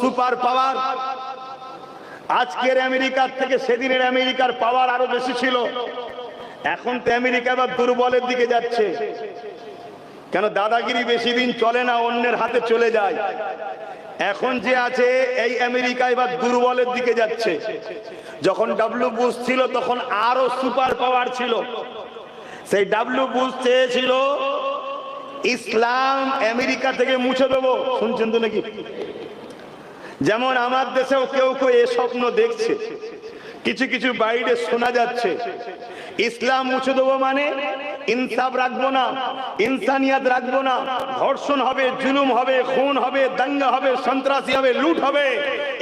Super power আজকের আমেরিকার থেকে সেদিনের আমেরিকার পাওয়ার আরও বেশি ছিল। এখন তো আমেরিকা এবার দুর্বলের দিকে যাচ্ছে। কেন দাদাগিরি বেশি দিন চলে না, অন্যের হাতে চলে যায়। এখন যে আছে, এই আমেরিকা এবার দুর্বলের দিকে যাচ্ছে। যখন ডাব্লু বুশ ছিল, তখন আরও সুপার পাওয়ার ছিল। সেই ডাব্লু বুশ চেয়েছিল, ইসলাম আমেরিকা থেকে মুছে দেবো। শুনছেন তো নাকি? যেমন আমার দেশেও কেউ কেউ এ স্বপ্ন দেখছে। কিছু কিছু বাইরে শোনা যাচ্ছে। ইসলাম মুছে দেবো মানে ইনসাফ রাখব না, ইনসানিয়াত রাখব না। ধর্ষণ হবে, জুলুম হবে, খুন হবে, দাঙ্গা হবে, সন্ত্রাসী হবে, লুট হবে।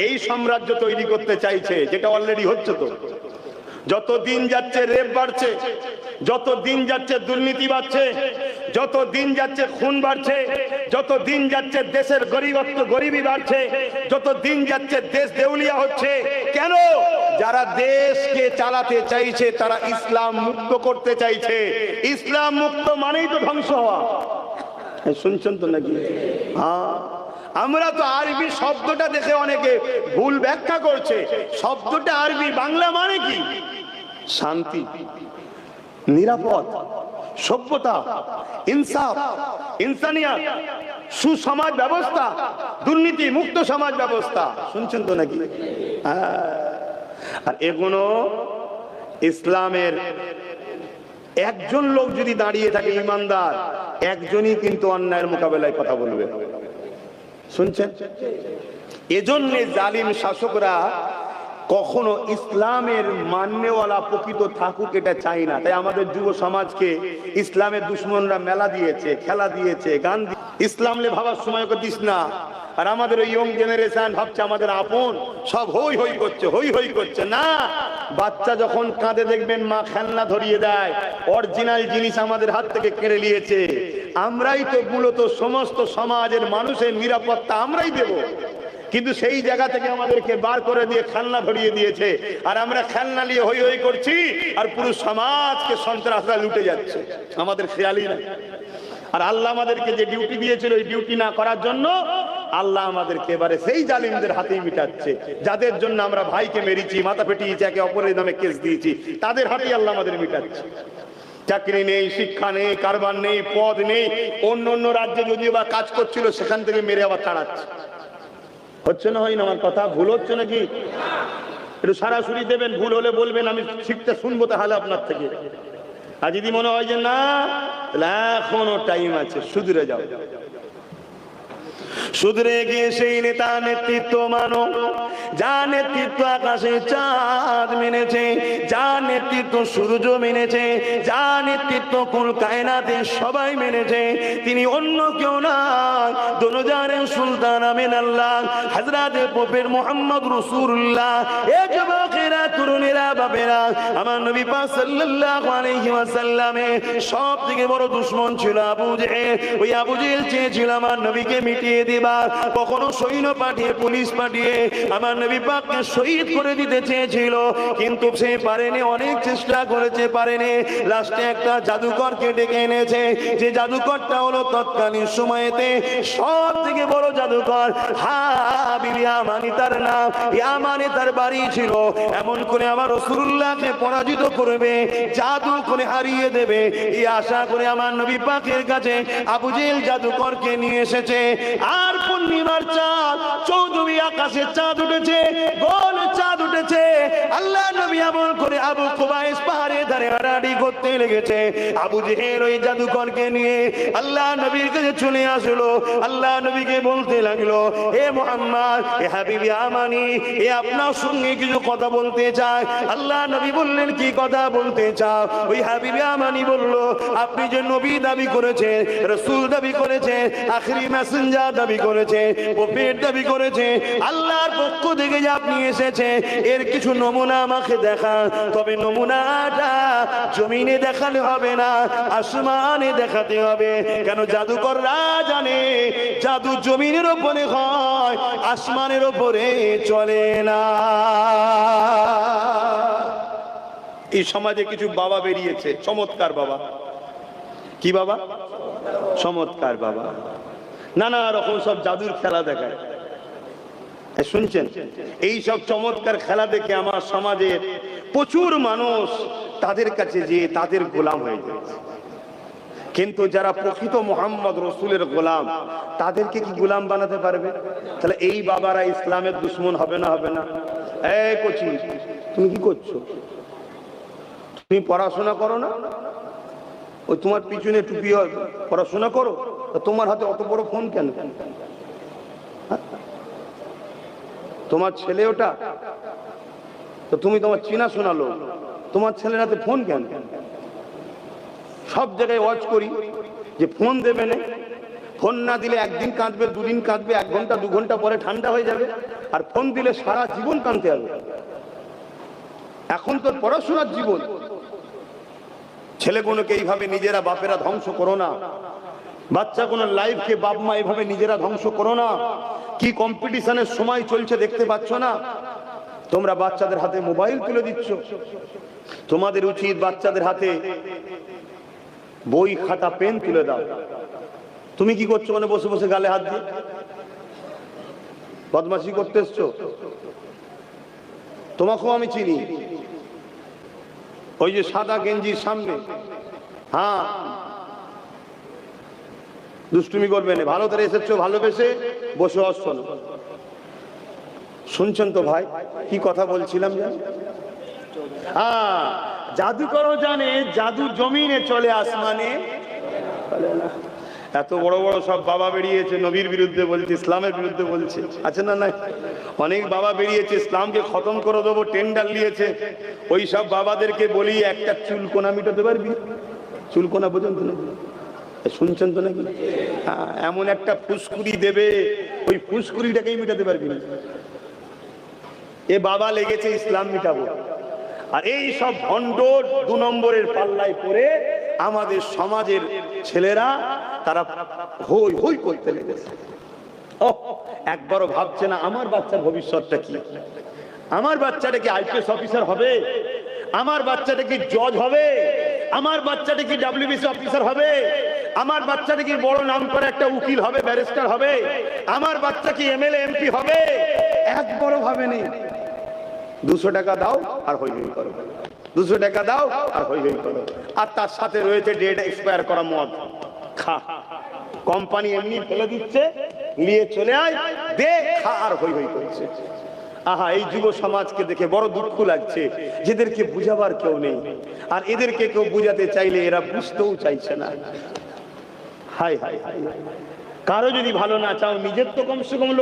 এই সাম্রাজ্য তৈরি করতে চাইছে, যেটা অলরেডি হচ্ছে তো। যত দিন যাচ্ছে রেপ বাড়ছে যত দিন যাচ্ছে দুর্নীতি বাড়ছে যত দিন যাচ্ছে খুন বাড়ছে যত দিন যাচ্ছে দেশের গরিবত্ব গরিবী বাড়ছে যত দিন যাচ্ছে দেশ দেউলিয়া হচ্ছে, কেন? যারা দেশকে চালাতে চাইছে, তারা ইসলাম মুক্ত করতে চাইছে। ইসলাম মুক্ত মানেই তো ধ্বংস হওয়া। শুনছেন তো নাকি? হ্যাঁ? আমরা তো আরবি শব্দটা দেখে অনেকে ভুল ব্যাখ্যা করছে। শব্দটা আরবি, বাংলা মানে কি? শান্তি, নিরাপদ, সভ্যতা, ইনসাফ, ইনসানিয়াত, সুসমাজ ব্যবস্থা, দুর্নীতি, মুক্ত সমাজ ব্যবস্থা। শুনছেন তো নাকি। আর এগুলো ইসলামের একজন লোক যদি দাঁড়িয়ে থাকে, ইমানদার, একজনই কিন্তু অন্যায়ের মোকাবেলায় কথা বলবে। শুনছেন? এজন্য জালিম শাসকরা কখনো ইসলামের মান্যওয়ালা প্রকৃত থাকুক এটা চাই না। তাই আমাদের যুব সমাজকে ইসলামের দুশ্মনরা মেলা দিয়েছে, খেলা দিয়েছে, গান ইসলামলে ভাবার সময় দিস না। আর আমাদের ওই ইয়ং জেনারেশন ভাবছে আমাদের আপন, সব হই হই করছে, হই হই করছে। না, বাচ্চা যখন কাঁদে দেখবেন মা খেলনা ধরিয়ে দেয় অরিজিনাল জিনিস আমাদের হাত থেকে কেড়ে নিয়েছে। আমরাই তো মূলত সমস্ত সমাজের মানুষের নিরাপত্তা আমরাই দেব। কিন্তু সেই জায়গা থেকে আমাদেরকে বার করে দিয়ে খেলনা ধরিয়ে দিয়েছে। আর আমরা খেলনা নিয়ে হই হই করছি, আর পুরো সমাজকে সন্ত্রাসরা লুটে যাচ্ছে। আমাদের খেয়ালই না আর আল্লাহ আমাদেরকে যে ডিউটি দিয়েছিল ওই ডিউটি না করার জন্য আল্লাহ আমাদেরকে এবারে সেই জালিমদের হাতেই মিটাচ্ছে। যাদের জন্য আমরা ভাইকে মেরেছি, মাথা ফেটিয়েছি, একে অপরের নামে কেস দিয়েছি, তাদের হাতেই আল্লাহ আমাদের মিটাচ্ছে। চাকরি নেই, শিক্ষা নেই, কারবার নেই, পদ নেই, অন্য অন্য রাজ্যে যদিও বা কাজ করছিল, সেখান থেকে মেরে আবার তাড়াচ্ছে। হচ্ছে না হয় না আমার কথা? ভুল হচ্ছে নাকি? একটু সরাসরি দেবেন, ভুল হলে বলবেন, আমি শিখতে শুনব তাহলে আপনার থেকে। আর যদি মনে হয় যে না এখনও টাইম আছে, সুদূরে যাও। সুদূরে গিয়ে সেই নেতা নেতৃত্ব মানো। যা নেতৃত্ব আকাশে চাঁদ মেনেছে, যা নেতৃত্ব সূর্য মেনেছে, যা নেতৃত্ব কুল কায়নাতে সবাই মেনেছে। তিনি অন্য কেউ না সুলতান আমিন আল্লাহ হাজরাতে পোপের মোহাম্মদ রসুল্লাহ এ যুবকেরা তরুণেরা, বাপেরা, আমার নবী পাক সাল্লাল্লাহু আলাইহি ওয়াসাল্লামে সব থেকে বড় দুশমন ছিল আবু জেহেল ওই আবু জেহেল চেয়েছিল আমার নবীকে মিটিয়ে দিবা। কখনো সৈন্য পাঠিয়ে, পুলিশ পাঠিয়ে আমার নবী পাককে শহীদ করে দিতে চেয়েছিল। কিন্তু সে পারেনি, অনেক চেষ্টা করেছে, পারেনি। লাস্টে একটা জাদুকরকে ডেকে এনেছে। যে জাদুকরটা হলো তৎকালীন সময়েতে সব থেকে বড় জাদুকর। হা বিবি আমানি তার নাম। ইয়ামানে তার বাড়ি ছিল। এমন করে আমার রসুল্লাহকে পরাজিত করবে, জাদু করে হারিয়ে দেবে। এই আশা করে আমার নবী পাকের কাছে আবু জেল জাদুকরকে নিয়ে এসেছে। আর পূর্ণিমার চাঁদ, চৌধুরী আকাশে চাঁদ উঠেছে, গোল চাঁদ উঠেছে। আল্লাহ নবী এমন করে আবু কুবাইস পাহাড়ে ধারে হারাহারি করতে লেগেছে। আবু জেহেল ওই জাদুকরকে নিয়ে আল্লাহ নবীর কাছে চলে আসলো। আল্লাহ নবীকে বলতে লাগল হে মোহাম্মদ, এ হাবিবি আমানি, এ আপনার সঙ্গে কিছু কথা বলতে চায় আল্লাহ নবী বললেন, কি কথা বলতে চাও? ওই হাবিবি আমানি বলল, আপনি যে নবী দাবি করেছেন, রসুল দাবি করেছেন, আখরি মেসেঞ্জার দাবি করেছে প্রফেট দাবি করেছে আল্লাহর পক্ষ থেকে যে আপনি এসেছে এর কিছু নমুনা আমাকে দেখান। তবে নমুনাটা জমিনে দেখালে হবে না, আসমানে দেখাতে হবে। কেন জাদুকররা জানে জাদু জমিনের ওপরে হয়, আসমানের ওপরে চলে না। এই সমাজে কিছু বাবা বেরিয়েছে, চমৎকার বাবা। কি বাবা? চমৎকার বাবা। নানা রকম সব জাদুর খেলা দেখায়। শুনছেন? এই সব চমৎকার খেলা দেখে আমার সমাজের প্রচুর মানুষ তাদের কাছে যে তাদের গোলাম হয়ে যাচ্ছে কিন্তু যারা প্রকৃত মোহাম্মদ রসুলের গোলাম তাদেরকে কি গোলাম বানাতে পারবে? তাহলে এই বাবারা ইসলামের দুশ্মন হবে না হবে না? কচি তুমি কি করছ? তুমি পড়াশোনা করো না? ওই তোমার পিছনে টুপি হয়, পড়াশোনা করো? তোমার হাতে অত বড় ফোন কেন? হ্যাঁ? তোমার ছেলে ওটা? তো তুমি তোমার চেনা শোনালো তোমার ছেলের হাতে ফোন কেন? সব জায়গায় ওয়াচ করি, যে ফোন দেবে না। ফোন না দিলে একদিন কাঁদবে, দুদিন কাঁদবে, এক ঘণ্টা, দু ঘণ্টা পরে ঠান্ডা হয়ে যাবে। আর ফোন দিলে সারা জীবন কাঁদতে হবে। এখন তোর পড়াশোনার জীবন। ছেলেগুলোকে এইভাবে নিজেরা বাপেরা ধ্বংস করো না। বাচ্চা কোনো লাইফকে বাপ মা এইভাবে নিজেরা ধ্বংস করো না। কি কম্পিটিশনের সময় চলছে দেখতে পাচ্ছ না? তোমরা বাচ্চাদের হাতে মোবাইল তুলে দিচ্ছ। তোমাদের উচিত বাচ্চাদের হাতে বই, খাতা, পেন তুলে দাও। তুমি কি করছ মানে বসে বসে গালে হাত দিয়ে? বদমাসি করতে এসছো? তোমাকেও আমি চিনি। ওই যে সাদা গেঞ্জির সামনে। হ্যাঁ। দুষ্টুমি করবে না। ভালো করে এসেছ, ভালোবেসে বসে না। শুনছেন তো ভাই? কি কথা বলছিলাম হ্যাঁ জাদুকরও জানে, জাদু জমিনে চলে আসমানে। এত বড় বড় সব বাবা বেরিয়েছে, নবীর বিরুদ্ধে বলছে, ইসলামের বিরুদ্ধে বলছে। আছে না নাই? অনেক বাবা বেরিয়েছে, ইসলামকে খতম করে দেবো টেন্ডার নিয়েছে ওই সব বাবাদেরকে বলি, একটা চুলকোনা মিটাতে পারবি? চুলকোনা পর্যন্ত না শুনছেন তো নাকি? এমন একটা ফুসকুড়ি দেবে, ওই ফুসকুড়িটাকেই মিটাতে পারবি না। এ বাবা লেগেছে ইসলাম মিটাবো। আর এই সব ভণ্ড দু নম্বরের পাল্লায় পড়ে আমাদের সমাজের ছেলেরা তারা হই হই করতে লেগেছে। ও একবারও ভাবছে না আমার বাচ্চার ভবিষ্যৎটা কি? আমার বাচ্চাটা কি আইপিএস অফিসার হবে? আমার বাচ্চাটা কি জজ হবে? আমার বাচ্চাটা কি ডাব্লিউবিসি অফিসার হবে? আমার বাচ্চাটা কি বড় নাম করে একটা উকিল হবে, ব্যারিস্টার হবে? আমার বাচ্চা কি এমএলএ, এমপি হবে? একবারও ভাবেনি। দুশো টাকা দাও আর হই হই করো। দুশো টাকা দাও আর হই হই করো। আর তার সাথে রয়েছে ডেট এক্সপায়ার করা মদ। খা। কোম্পানি এমনি ফেলে দিচ্ছে, নিয়ে চলে আয়, দে, খা আর হই হই করছে। আহা, এই যুব সমাজকে দেখে বড় দুঃখ লাগছে। যেদেরকে বুঝাবার কেউ নেই। আর এদেরকে কেউ বুঝাতে চাইলে এরা বুঝতেও চাইছে না। হাই হাই হাই কারও যদি ভালো না চাও, নিজের তো কমসে কম